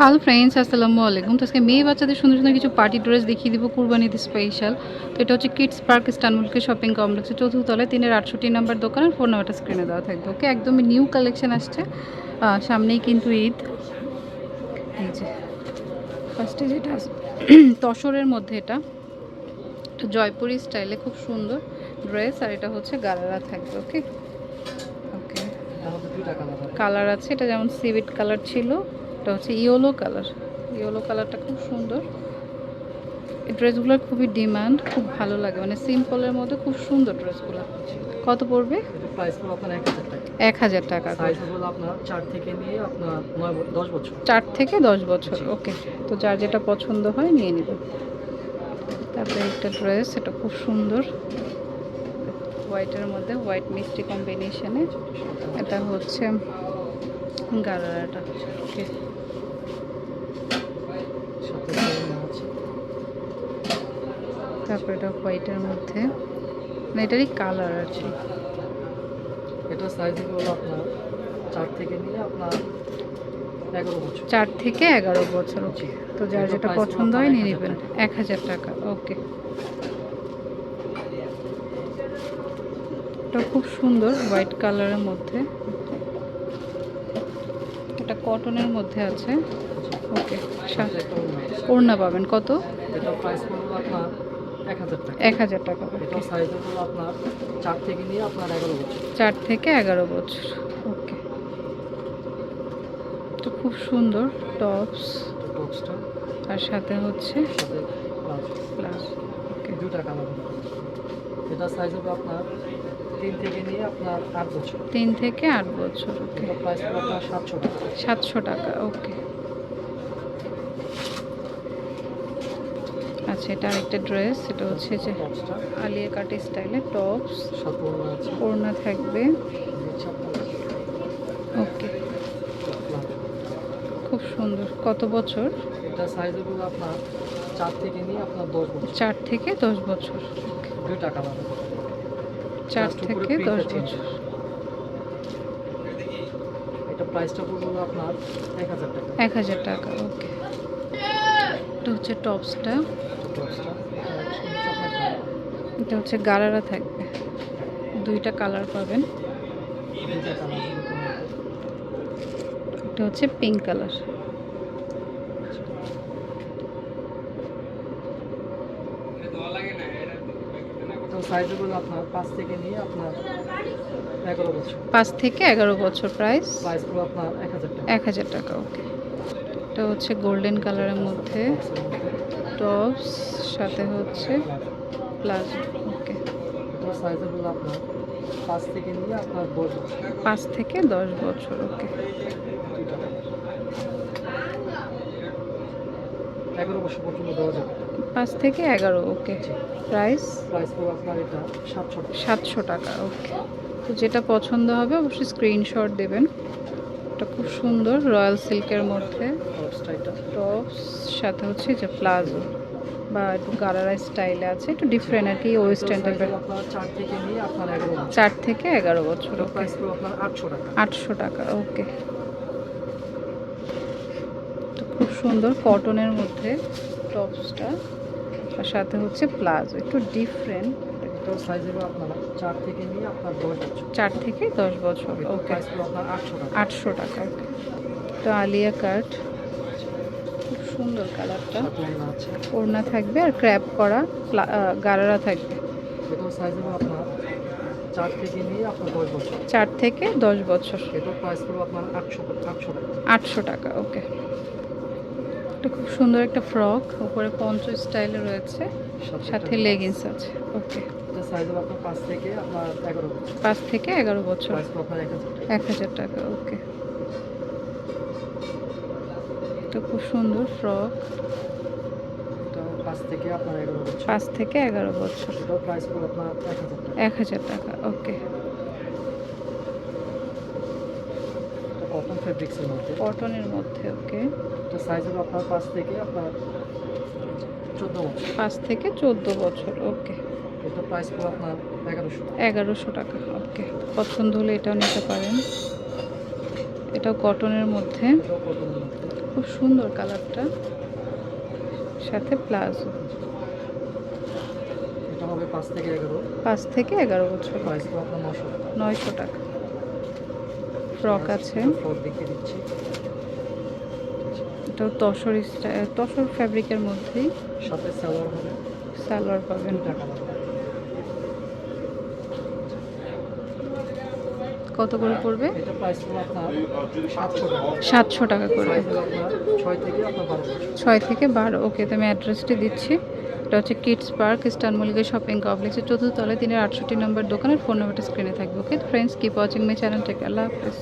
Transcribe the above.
Hello friends আসসালামু আলাইকুম তো আজকে মেয়ে বাচ্চাদের সুন্দর সুন্দর কিছু পার্টি ড্রেস দেখিয়ে দিব কুরবানিতে স্পেশাল তো এটা হচ্ছে কিডস পার্ক ইস্তানবুলকে শপিং কমপ্লেক্সের চতুর্থ তলায় তিনের আটষট্টি নাম্বার দোকানের ফোন নাম্বারটা স্ক্রিনে দেওয়া থাকবে। ওকে, একদমই নিউ কালেকশন আসছে। সামনেই কিন্তু ঈদ। এই যে ফার্স্টে যেটা তসরের মধ্যে এটা। জয়পুরি স্টাইলে খুব সুন্দর ড্রেস আর এটা হচ্ছে গালারা থাকবে, ওকে? ওকে। কালার আছে, এটা যেমন সিভিট কালার ছিল। এটা হচ্ছে ইয়েলো কালার। ইয়েলো কালারটা খুব সুন্দর। এই ড্রেসগুলোর খুবই ডিমান্ড খুব ভালো লাগে। মানে সিম্পলের মধ্যে খুব সুন্দর ড্রেসগুলো। কত পড়বে? এক হাজার টাকা। চার থেকে দশ বছর। ওকে তো যার যেটা পছন্দ হয় নিয়ে নেবেন তারপরে একটা ড্রেস এটা খুব সুন্দর। হোয়াইটের মধ্যে হোয়াইট মিষ্টি কম্বিনেশনে এটা হচ্ছে গালারাটা ওকে। আছে। তারপর এটা হোয়াইটের মধ্যে। মানে এটারই কালার কি এটা সাইজ হলো আপনার চার থেকে নিয়ে আপনার এগারো বছর। চার থেকে এগারো বছর ওকে। তো যার যেটা পছন্দ হয় নিয়ে 1000 নেবেন। এক হাজার টাকা ওকে। এটা খুব সুন্দর হোয়াইট কালারের মধ্যে। এটা কটনের মধ্যে আছে। ওকে একটা ওড়না পাবেন কত? এক হাজার টাকা। চার থেকে এগারো বছর। ওকে। তো খুব সুন্দর টপস। টপসটা। আর সাথে হচ্ছে দুটা কালার এটা সাইজ হবে আপনার তিন থেকে নিয়ে আপনার আট বছর। তিন থেকে আট বছর ওকে। এটা প্রাইস আপনার সাতশো টাকা। সাতশো টাকা ওকে। আচ্ছা এটা আরেকটা ড্রেস এটা হচ্ছে যে আলিয়া কাট স্টাইলে টপস। ওড়না থাকবে। ওকে। খুব সুন্দর। কত বছর? এটা সাইজ হলো আপনার চার থেকে নিয়ে আপনার দশ বছর। চার থেকে দশ বছর ওকে। দুইটা কালার চার থেকে দশ বছর এটা প্রাইসটা পড়বে আপনার এক হাজার টাকা। হাজার টাকা ওকে। এটা হচ্ছে টপসটা। এটা হচ্ছে গারারা থাকবে। দুইটা কালার পাবেন। এটা হচ্ছে পিঙ্ক কালার। তো সাইজ হলো আপনার পাঁচ থেকে নিয়ে আপনার এগারো বছর। পাঁচ থেকে এগারো বছর প্রাইস আপনার এক হাজার টাকা। এক হাজার টাকা ওকে এটা হচ্ছে গোল্ডেন কালারের মধ্যে। টপস সাথে হচ্ছে প্লাজো ওকে আপনার পাঁচ থেকে নিয়ে আপনার পাঁচ থেকে দশ বছর ওকে এগারো বছর পর্যন্ত দেওয়া যাবে। পাঁচ থেকে এগারো ওকে। প্রাইস? সাতশো টাকা। ওকে। তো যেটা পছন্দ হবে অবশ্যই স্ক্রিনশট দেবেন। এটা খুব সুন্দর রয়্যাল সিল্কের মধ্যে। টপস সাথে হচ্ছে যে প্লাজো বা একটু গারারা স্টাইলে আছে। একটু ডিফারেন্ট আর কি ওয়েস্টার্ন টাইপের চার থেকে এগারো বছর। আটশো টাকা। ওকে। খুব সুন্দর কটনের মধ্যে। টপসটা আর সাথে হচ্ছে প্লাজো একটু ডিফারেন্ট এটাও সাইজ হবে আপনার চার থেকে নিয়ে আপনার দশ বছর। থেকে ওকে আপনার আটশো টাকা। আটশো টাকা তো আলিয়া কাট খুব সুন্দর কালারটা। ওড়না থাকবে আর ক্র্যাপ করা গারারা থাকবে। এটাও সাইজ হবে আপনার চার থেকে নিয়ে আপনার দশ বছর। চার থেকে দশ বছর। এটাও প্রাইস পড়বে আপনার আটশো আটশো টাকা। আটশো টাকা ওকে এটা খুব সুন্দর একটা ফ্রক উপরে পঞ্চ স্টাইলে রয়েছে সাথে লেগিংস আছে। ওকে এটা পাঁচ থেকে এগারো বছর। এক হাজার টাকা। ওকে তো খুব সুন্দর ফ্রক। পাঁচ থেকে এগারো বছর। এক হাজার টাকা। ওকে এটা কটন ফেব্রিক্সের মধ্যে? কটনের মধ্যে ওকে এটা সাইজ হবে আপনার পাঁচ থেকে আপনার চোদ্দ বছর। পাঁচ থেকে চোদ্দ বছর ওকে এটা প্রাইস পড়বে আপনার এগারোশো। এগারোশো টাকা ওকে পছন্দ হলে এটাও নিতে পারেন। এটাও কটনের মধ্যে। খুব সুন্দর কালারটা। সাথে প্লাজো। পাঁচ থেকে এগারো। পাঁচ থেকে এগারো বছর। নয়শো টাকা। ফ্রক আছে। এটাও তসর তসর ফ্যাব্রিকের মধ্যেই। সাথে সালোয়ার হবে। সালোয়ার পাবেন। কত করে পড়বে? হলো আপনার সাতশো টাকা। করে। ছয় থেকে বারো। ওকে তো আমি অ্যাড্রেসটি দিচ্ছি। এটা হচ্ছে kids park eastern Mallika shopping কমপ্লেক্সের চতুর্থ তলায়, তিনের আটষট্টি নম্বর দোকানের ফোন নাম্বারটা স্ক্রিনে থাকবে okay friends keep watching my channel take আল্লাহ হাফেজ।